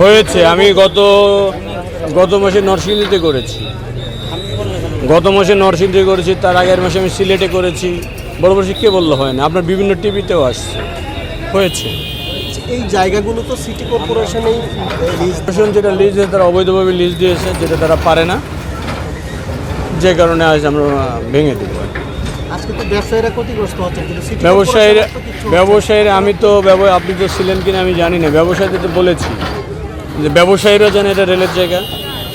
হয়েছে আমি গত গত মাসে নরসিংদীতে করেছি। গত মাসে নরসিংদীতে করেছি তার আগের মাসে আমি সিলেটে করেছি। বড় বড় কে বললে হয় না আপনার বিভিন্ন টিভিতেও আসছে। হয়েছে। এই জায়গাগুলো তো সিটি কর্পোরেশনেই লিজ যেটা লিজ দিয়েছে তারা অবৈধভাবে লিজ দিয়েছে যেটা তারা পারে না। যে কারণে আজ আমরা ভেঙে দেবো ব্যবসায়ীরা ব্যবসায়ীরা আমি তো আপনি তো ছিলেন কিনা আমি জানি না ব্যবসায়ীদের তো বলেছি। যে ব্যবসায়ীরা জানে এটা রেলের জায়গা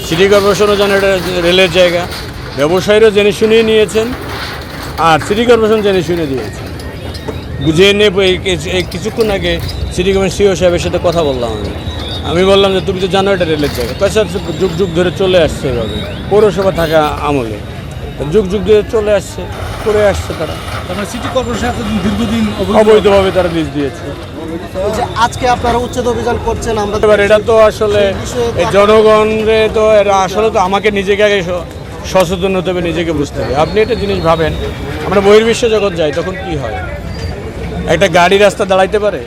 সিটি কর্পোরেশনও জানে এটা রেলের জায়গা। ব্যবসায়ীরা জেনে শুনিয়ে নিয়েছেন আর সিটি কর্পোরেশন জেনে শুনে দিয়েছে। বুঝিয়ে নিয়ে এই কিছুক্ষণ আগে সিটি কর্পোরেশন সিও সাহেবের সাথে কথা বললাম আমি। আমি বললাম যে তুমি তো জানো এটা রেলের জায়গা। পয়সা যুগ যুগ ধরে চলে আসছে এভাবে। পৌরসভা থাকা আমলে। যুগ যুগ ধরে চলে আসছে করে আসছে তারা। সিটি কর্পোরেশন দীর্ঘদিন অবৈধভাবে তারা লিজ দিয়েছে। যে আজকে আপনারা উচ্ছেদ অভিযান করছেন আমরা এবার এটা তো আসলে জনগণরে তো এরা আসলে তো আমাকে নিজেকে আগে সচেতন হতে হবে নিজেকে বুঝতে হবে। আপনি একটা জিনিস ভাবেন আমরা বহির্বিশ্ব যখন যাই তখন কি হয়? একটা গাড়ি রাস্তা দাঁড়াইতে পারে?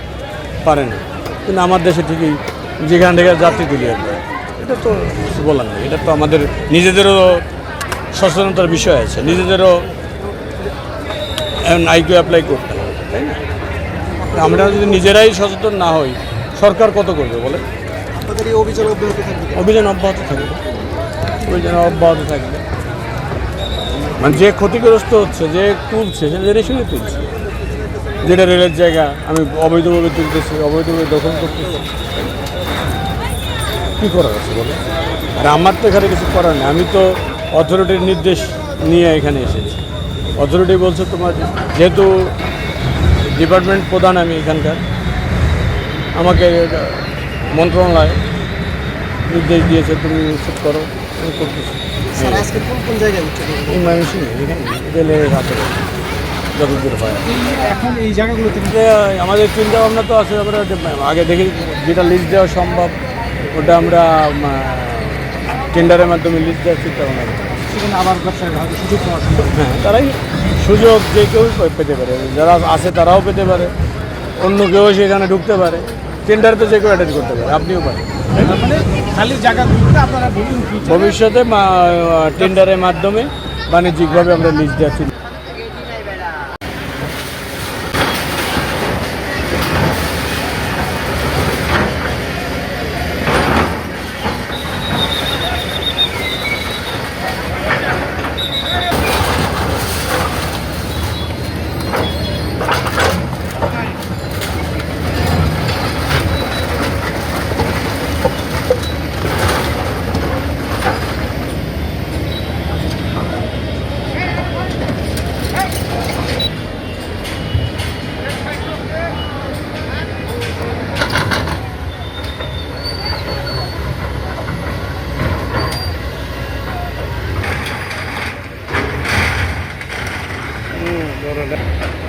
পারে না। কিন্তু আমার দেশে ঠিকই যেখান থেকে যাত্রী তুলি এটা তো বলার নেই। এটা তো আমাদের নিজেদেরও সচেতনতার বিষয় আছে। নিজেদেরও আইকিউ অ্যাপ্লাই করতে হবে তাই না? আমরা যদি নিজেরাই সচেতন না হই সরকার কত করবে বলে? অভিযান অব্যাহত থাকবে অভিযান অব্যাহত থাকবে। মানে যে ক্ষতিগ্রস্ত হচ্ছে যে তুলছে সে জেনে শুনে তুলছে যেটা রেলের জায়গা আমি অবৈধভাবে তুলতেছি অবৈধভাবে দখল করতেছি। কী করার আছে বলে? আর আমার তো এখানে কিছু করার নেই। আমি তো অথরিটির নির্দেশ নিয়ে এখানে এসেছি। অথরিটি বলছে তোমার যেহেতু ডিপার্টমেন্ট প্রধান আমি এখানকার। আমাকে মন্ত্রণালয় নির্দেশ দিয়েছে তুমি উচ্ছেদ করো আমি করতেছি। এখানে রেলের হাতে যতদূর হয়। এখন এই জায়গাগুলোতে আমাদের চিন্তা ভাবনা তো আছে আমরা আগে দেখি যেটা লিস্ট দেওয়া সম্ভব ওটা আমরা টেন্ডারের মাধ্যমে লিস্ট দেওয়ার চিন্তা ভাবনা আবার হ্যাঁ তারাই সুযোগ যে কেউ পেতে পারে। যারা আছে তারাও পেতে পারে অন্য কেউ সেখানে ঢুকতে পারে টেন্ডার তো যে কেউ অ্যাটেন্ড করতে পারে আপনিও পারেন। মানে খালি ভবিষ্যতে টেন্ডারের মাধ্যমে বাণিজ্যিকভাবে আমরা লিস্ট দেওয়ার চিন্তা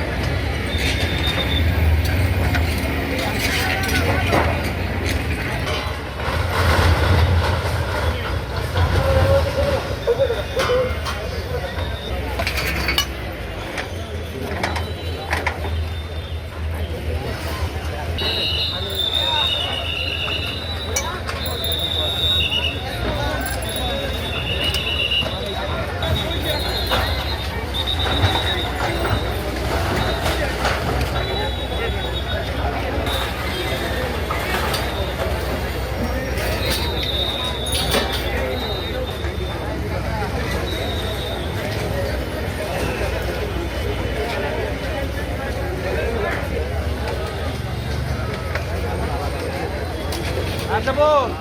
আচ্ছা বল